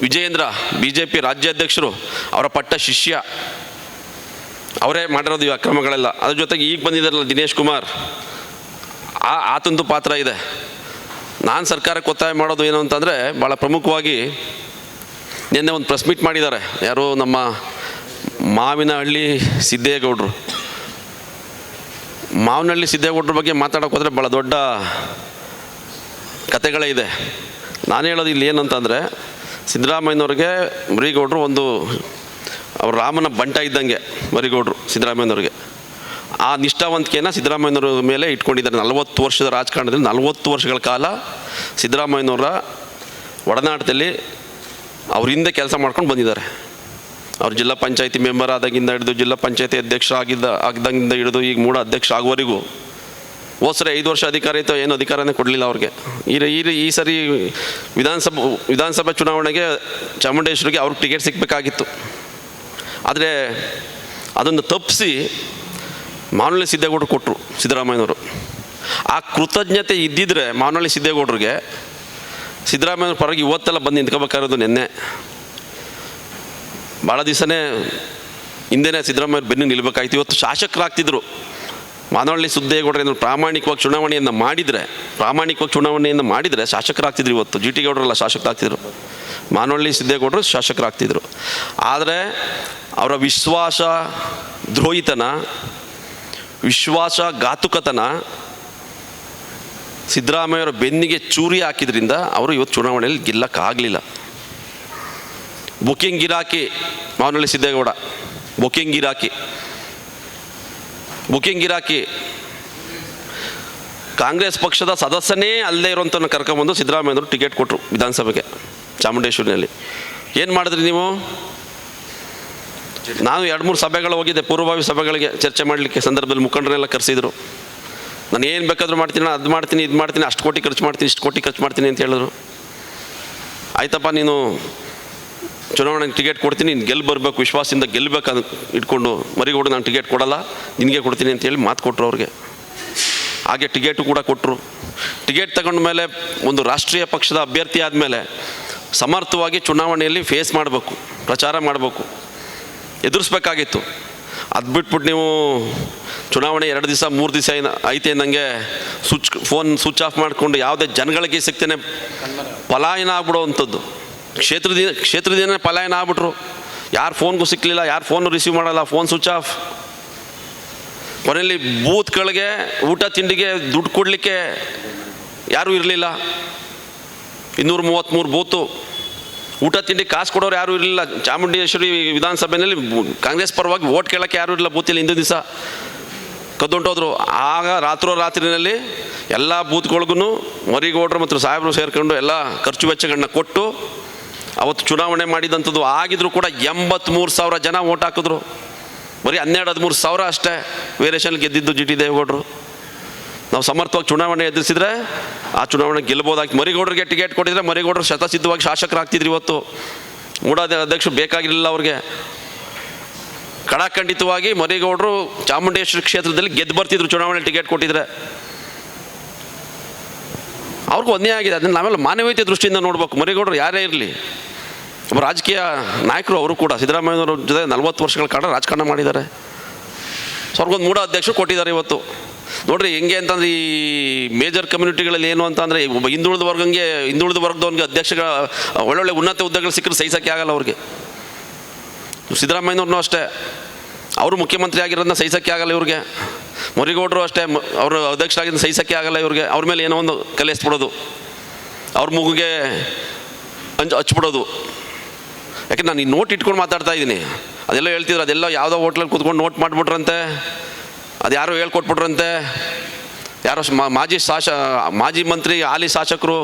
Vijayendra B J P ರಾಜ್ಯಾಧ್ಯಕ್ಷರು ಅವರ ಪಟ್ಟ ಶಿಷ್ಯ. ಅವರೇ ಮಾಡಿರೋದು ಈ ಅಕ್ರಮಗಳೆಲ್ಲ. ಅದ್ರ ಜೊತೆಗೆ ಈಗ ಬಂದಿದ್ದಾರಲ್ಲ ದಿನೇಶ್ ಕುಮಾರ್. ಆ ಆತಂದು ಪಾತ್ರ ಇದೆ. ನಾನು ಸರ್ಕಾರಕ್ಕೆ ಒತ್ತಾಯ ಮಾಡೋದು ಏನು ಅಂತಂದರೆ ಭಾಳ ಪ್ರಮುಖವಾಗಿ ನಿನ್ನೆ ಒಂದು ಪ್ರೆಸ್ ಮೀಟ್ ಮಾಡಿದ್ದಾರೆ. ಯಾರು ನಮ್ಮ ಮಾವಿನಹಳ್ಳಿ ಸಿದ್ದೇಗೌಡರು. ಮಾವಿನಹಳ್ಳಿ ಸಿದ್ದೇಗೌಡ್ರ ಬಗ್ಗೆ ಮಾತಾಡೋಕೆ ಹೋದರೆ ಭಾಳ ದೊಡ್ಡ ಕತೆಗಳೇ ಇದೆ. ನಾನು ಹೇಳೋದು ಇಲ್ಲಿ ಏನಂತಂದರೆ ಸಿದ್ದರಾಮಯ್ಯನವ್ರಿಗೆ ಮರಿಗೌಡರು ಒಂದು ಅವ್ರ ರಾಮನ ಬಂಟ ಇದ್ದಂಗೆ ಮರಿಗೌಡರು ಸಿದ್ದರಾಮಯ್ಯನವ್ರಿಗೆ. ಆ ನಿಷ್ಠಾವಂತಿಕೆಯನ್ನು ಸಿದ್ದರಾಮಯ್ಯನವ್ರ ಮೇಲೆ ಇಟ್ಕೊಂಡಿದ್ದಾರೆ. ನಲವತ್ತು ವರ್ಷದ ರಾಜಕಾರಣದಲ್ಲಿ ನಲವತ್ತು ವರ್ಷಗಳ ಕಾಲ ಸಿದ್ದರಾಮಯ್ಯನವರ ಒಡನಾಟದಲ್ಲಿ ಅವ್ರ ಹಿಂದೆ ಕೆಲಸ ಮಾಡ್ಕೊಂಡು ಬಂದಿದ್ದಾರೆ. ಅವ್ರು ಜಿಲ್ಲಾ ಪಂಚಾಯತಿ ಮೆಂಬರ್ ಆದಾಗಿಂದ ಹಿಡಿದು ಜಿಲ್ಲಾ ಪಂಚಾಯತಿ ಅಧ್ಯಕ್ಷ ಆಗಿದ್ದ ಆಗಿದ್ದಾಗಿಂದ ಹಿಡಿದು ಈಗ ಮೂಡ ಅಧ್ಯಕ್ಷ ಆಗುವವರೆಗೂ ಹೋದ್ಸರಿ ಐದು ವರ್ಷ ಅಧಿಕಾರ ಇತ್ತು, ಏನು ಅಧಿಕಾರನೇ ಕೊಡಲಿಲ್ಲ ಅವ್ರಿಗೆ. ಈ ಈ ಈ ಸರಿ ವಿಧಾನಸಭೆ ವಿಧಾನಸಭೆ ಚುನಾವಣೆಗೆ ಚಾಮುಂಡೇಶ್ವರಿಗೆ ಅವ್ರಿಗೆ ಟಿಕೆಟ್ ಸಿಗಬೇಕಾಗಿತ್ತು. ಆದರೆ ಅದನ್ನು ತಪ್ಪಿಸಿ ಮಾನವಳ್ಳಿ ಸಿದ್ದೇಗೌಡರು ಕೊಟ್ಟರು ಸಿದ್ದರಾಮಯ್ಯನವರು. ಆ ಕೃತಜ್ಞತೆ ಇದ್ದಿದ್ರೆ ಮಾನವಳ್ಳಿ ಸಿದ್ದೇಗೌಡರಿಗೆ ಸಿದ್ದರಾಮಯ್ಯವ್ರ ಪರವಾಗಿ ಇವತ್ತೆಲ್ಲ ಬಂದು ನಿಂತ್ಕೋಬೇಕಾಗಿರೋದು ನಿನ್ನೆ. ಭಾಳ ದಿವಸನೇ ಹಿಂದೆನೇ ಸಿದ್ದರಾಮಯ್ಯ ಬೆನ್ನು ನಿಲ್ಬೇಕಾಯ್ತು. ಇವತ್ತು ಶಾಸಕರಾಗ್ತಿದ್ರು. ಮಾನವಳ್ಳಿ ಸಿದ್ದೇಗೌಡರು ಪ್ರಾಮಾಣಿಕವಾಗಿ ಚುನಾವಣೆಯನ್ನು ಮಾಡಿದರೆ, ಪ್ರಾಮಾಣಿಕವಾಗಿ ಚುನಾವಣೆಯನ್ನು ಮಾಡಿದರೆ ಶಾಸಕರಾಗ್ತಿದ್ರು ಇವತ್ತು. ಜಿ ಟಿ ಗೌಡರೆಲ್ಲ ಶಾಸಕರಾಗ್ತಿದ್ರು. ಮಾನವಳ್ಳಿ ಸಿದ್ದೇಗೌಡರು ಶಾಸಕರಾಗ್ತಿದ್ರು. ಆದರೆ ಅವರ ವಿಶ್ವಾಸ ದ್ರೋಹಿತನ, ವಿಶ್ವಾಸ ಘಾತುಕತನ ಸಿದ್ದರಾಮಯ್ಯವರ ಬೆನ್ನಿಗೆ ಚೂರಿ ಹಾಕಿದ್ರಿಂದ ಅವರು ಇವತ್ತು ಚುನಾವಣೆಯಲ್ಲಿ ಗೆಲ್ಲಕ್ಕಾಗಲಿಲ್ಲ. ಬುಕಿಂಗ್ ಗಿರಾಕಿ ಮಾನವಳ್ಳಿ ಸಿದ್ದೇಗೌಡ, ಬುಕಿಂಗ್ ಗಿರಾಕಿ ಬುಕಿಂಗ್ ಗಿರಾಕಿ ಕಾಂಗ್ರೆಸ್ ಪಕ್ಷದ ಸದಸ್ಯನೇ ಅಲ್ಲದೆ ಇರೋಂಥವ್ನ ಕರ್ಕೊಂಬಂದು ಸಿದ್ದರಾಮಯ್ಯನವರು ಟಿಕೆಟ್ ಕೊಟ್ಟರು ವಿಧಾನಸಭೆಗೆ ಚಾಮುಂಡೇಶ್ವರಿನಲ್ಲಿ ಏನು ಮಾಡಿದ್ರಿ ನೀವು? ನಾನು ಎರಡು ಮೂರು ಸಭೆಗಳು ಹೋಗಿದ್ದೆ, ಪೂರ್ವಭಾವಿ ಸಭೆಗಳಿಗೆ ಚರ್ಚೆ ಮಾಡಲಿಕ್ಕೆ ಸಂದರ್ಭದಲ್ಲಿ ಮುಖಂಡರೆಲ್ಲ ಕರೆಸಿದ್ರು. ನಾನು ಏನು ಬೇಕಾದರೂ ಮಾಡ್ತೀನಿ ಅದು ಮಾಡ್ತೀನಿ, ಇದು ಮಾಡ್ತೀನಿ, ಅಷ್ಟು ಕೋಟಿ ಖರ್ಚು ಮಾಡ್ತೀನಿ, ಇಷ್ಟು ಕೋಟಿ ಖರ್ಚು ಮಾಡ್ತೀನಿ ಅಂತ ಹೇಳಿದ್ರು. ಆಯ್ತಪ್ಪ ನೀನು ಚುನಾವಣೆಗೆ ಟಿಕೆಟ್ ಕೊಡ್ತೀನಿ, ನೀನು ಗೆಲ್ಲಿ ಬರಬೇಕು, ವಿಶ್ವಾಸದಿಂದ ಗೆಲ್ಲಬೇಕು ಅಂತ ಇಟ್ಕೊಂಡು ಮರಿಗೌಡ ನಾನು ಟಿಕೆಟ್ ಕೊಡಲ್ಲ, ನಿನಗೆ ಕೊಡ್ತೀನಿ ಅಂತೇಳಿ ಮಾತು ಕೊಟ್ಟರು ಅವ್ರಿಗೆ. ಹಾಗೆ ಟಿಕೆಟು ಕೂಡ ಕೊಟ್ಟರು ಟಿಕೆಟ್ ತಗೊಂಡ ಮೇಲೆ ಒಂದು ರಾಷ್ಟ್ರೀಯ ಪಕ್ಷದ ಅಭ್ಯರ್ಥಿ ಆದಮೇಲೆ ಸಮರ್ಥವಾಗಿ ಚುನಾವಣೆಯಲ್ಲಿ ಫೇಸ್ ಮಾಡಬೇಕು, ಪ್ರಚಾರ ಮಾಡಬೇಕು, ಎದುರಿಸ್ಬೇಕಾಗಿತ್ತು. ಅದು ಬಿಟ್ಬಿಟ್ಟು ನೀವು ಚುನಾವಣೆ ಎರಡು ದಿವಸ, ಮೂರು ದಿವಸ ಏನು ಐತೆ ನನಗೆ ಸ್ವಿಚ್ ಫೋನ್ ಸ್ವಿಚ್ ಆಫ್ ಮಾಡಿಕೊಂಡು ಯಾವುದೇ ಜನಗಳಿಗೆ ಸಿಗ್ತೇನೆ, ಪಲಾಯನ ಆಗ್ಬಿಡೋವಂಥದ್ದು ಕ್ಷೇತ್ರದಿಂದ ಕ್ಷೇತ್ರದಿಂದ ಪಲಾಯನ ಆಗ್ಬಿಟ್ರು. ಯಾರು ಫೋನ್ಗೂ ಸಿಕ್ಕಲಿಲ್ಲ ಯಾರು ಫೋನು ರಿಸೀವ್ ಮಾಡಲ್ಲ ಫೋನ್ ಸ್ವಿಚ್ ಆಫ್ ಕೊನೆಯಲ್ಲಿ ಬೂತ್ಗಳಿಗೆ ಊಟ ತಿಂಡಿಗೆ ದುಡ್ಡು ಕೊಡಲಿಕ್ಕೆ ಯಾರೂ ಇರಲಿಲ್ಲ. ಇನ್ನೂರ ಮೂವತ್ತ್ಮೂರು ಬೂತು. ಊಟ ತಿಂಡಿ ಕಾಸು ಕೊಡೋರು ಯಾರೂ ಇರಲಿಲ್ಲ. ಚಾಮುಂಡೇಶ್ವರಿ ವಿಧಾನಸಭೆಯಲ್ಲಿ ಕಾಂಗ್ರೆಸ್ ಪರವಾಗಿ ಓಟ್ ಕೇಳೋಕ್ಕೆ ಯಾರೂ ಇರಲಿಲ್ಲ ಬೂತಿಲ್ಲ ಹಿಂದಿನ ದಿವಸ. ಕದ್ದೊಂಟೋದ್ರು. ಆಗ ರಾತ್ರೋ ರಾತ್ರಿನಲ್ಲಿ ಎಲ್ಲ ಬೂತ್ಗಳಿಗೂ ಮರಿಗೌಡರು ಮತ್ತು ಸಾಹೇಬರು ಸೇರ್ಕೊಂಡು ಎಲ್ಲ ಖರ್ಚು ವೆಚ್ಚಗಳನ್ನ ಕೊಟ್ಟು ಅವತ್ತು ಚುನಾವಣೆ ಮಾಡಿದಂಥದ್ದು ಆಗಿದ್ರು ಕೂಡ ಎಂಬತ್ತ್ಮೂರು ಸಾವಿರ ಜನ ಓಟ್ ಹಾಕಿದ್ರು. ಬರೀ ಹನ್ನೆರಡು, ಹದಿಮೂರು ಸಾವಿರ ಅಷ್ಟೇ ವೇರಿಯೇಷನ್ ಗೆದ್ದಿದ್ದು ಜಿ ಟಿ ದೇವೇಗೌಡರು. ನಾವು ಸಮರ್ಥವಾಗಿ ಚುನಾವಣೆ ಎದುರಿಸಿದ್ರೆ ಆ ಚುನಾವಣೆ ಗೆಲ್ಬೋದಾಗಿ ಮರಿಗೌಡರಿಗೆ ಟಿಕೆಟ್ ಕೊಟ್ಟಿದ್ರೆ ಮರಿಗೌಡರು ಶತಸಿದ್ಧವಾಗಿ ಶಾಸಕರಾಗ್ತಿದ್ರು ಇವತ್ತು. ಮೂಡಾದ ಅಧ್ಯಕ್ಷರು ಬೇಕಾಗಿರಲಿಲ್ಲ ಅವ್ರಿಗೆ. ಕಡಾಖಂಡಿತವಾಗಿ ಮರಿಗೌಡರು ಚಾಮುಂಡೇಶ್ವರಿ ಕ್ಷೇತ್ರದಲ್ಲಿ ಗೆದ್ದು ಬರ್ತಿದ್ರು ಚುನಾವಣೆ ಟಿಕೆಟ್ ಕೊಟ್ಟಿದ್ರೆ. ಅವ್ರಿಗೂ ಒಂದೇ ಆಗಿದೆ. ಅದನ್ನು ನಾವೆಲ್ಲ ಮಾನವೀಯತೆ ದೃಷ್ಟಿಯಿಂದ ನೋಡ್ಬೇಕು. ಮರಿಗೌಡರು ಯಾರೇ ಇರಲಿ. ಒಬ್ಬ ರಾಜಕೀಯ ನಾಯಕರು ಅವರು ಕೂಡ ಸಿದ್ದರಾಮಯ್ಯವರ ಜೊತೆ ನಲವತ್ತು ವರ್ಷಗಳ ಕಾಲ ರಾಜಕಾರಣ ಮಾಡಿದ್ದಾರೆ. ಸೊ ಅವ್ರಿಗೊಂದು ಮೂಡ ಅಧ್ಯಕ್ಷರು ಕೊಟ್ಟಿದ್ದಾರೆ ಇವತ್ತು. ನೋಡ್ರಿ, ಹೆಂಗೆ ಅಂತಂದ್ರೆ ಈ ಮೇಜರ್ ಕಮ್ಯುನಿಟಿಗಳಲ್ಲಿ ಏನು ಅಂತಂದರೆ ಹಿಂದುಳಿದ ವರ್ಗಂಗೆ, ಹಿಂದುಳಿದ ವರ್ಗದವನಿಗೆ ಅಧ್ಯಕ್ಷಗಳ ಒಳ್ಳೊಳ್ಳೆ ಉನ್ನತ ಹುದ್ದೆಗಳು ಸಿಕ್ಕರೆ ಸಹಿಸೋಕ್ಕೆ ಆಗಲ್ಲ ಅವ್ರಿಗೆ. ಸಿದ್ದರಾಮಯ್ಯನವ್ರನ್ನೂ ಅಷ್ಟೇ. ಅವರು ಮುಖ್ಯಮಂತ್ರಿ ಆಗಿರೋದನ್ನ ಸಹಿಸೋಕ್ಕೆ ಆಗಲ್ಲ ಇವ್ರಿಗೆ. ಮುರಿಗೌಡರು ಅಷ್ಟೇ ಅವರು ಅಧ್ಯಕ್ಷರಾಗಿದ್ದು ಸಹಿಸೋಕ್ಕೆ ಆಗಲ್ಲ ಇವ್ರಿಗೆ. ಅವ್ರ ಮೇಲೆ ಏನೋ ಒಂದು ಕಲಿಸ್ಬಿಡೋದು ಅವ್ರ ಮೂಗಿಗೆ ಹಂಚ್ ಹಚ್ಬಿಡೋದು. ಯಾಕೆ ನಾನು ಈ ನೋಟ್ ಇಟ್ಕೊಂಡು ಮಾತಾಡ್ತಾ ಇದ್ದೀನಿ. ಅದೆಲ್ಲ ಹೇಳ್ತಿದ್ರು, ಅದೆಲ್ಲ ಯಾವುದೋ ಹೋಟ್ಲಲ್ಲಿ ಕೂತ್ಕೊಂಡು ನೋಟ್ ಮಾಡಿಬಿಟ್ರಂತೆ. ಅದು ಯಾರೋ ಹೇಳ್ಕೊಟ್ಬಿಟ್ರಂತೆ. ಯಾರೋ ಮಾಜಿ ಶಾಸ, ಮಾಜಿ ಮಂತ್ರಿ, ಹಾಲಿ ಶಾಸಕರು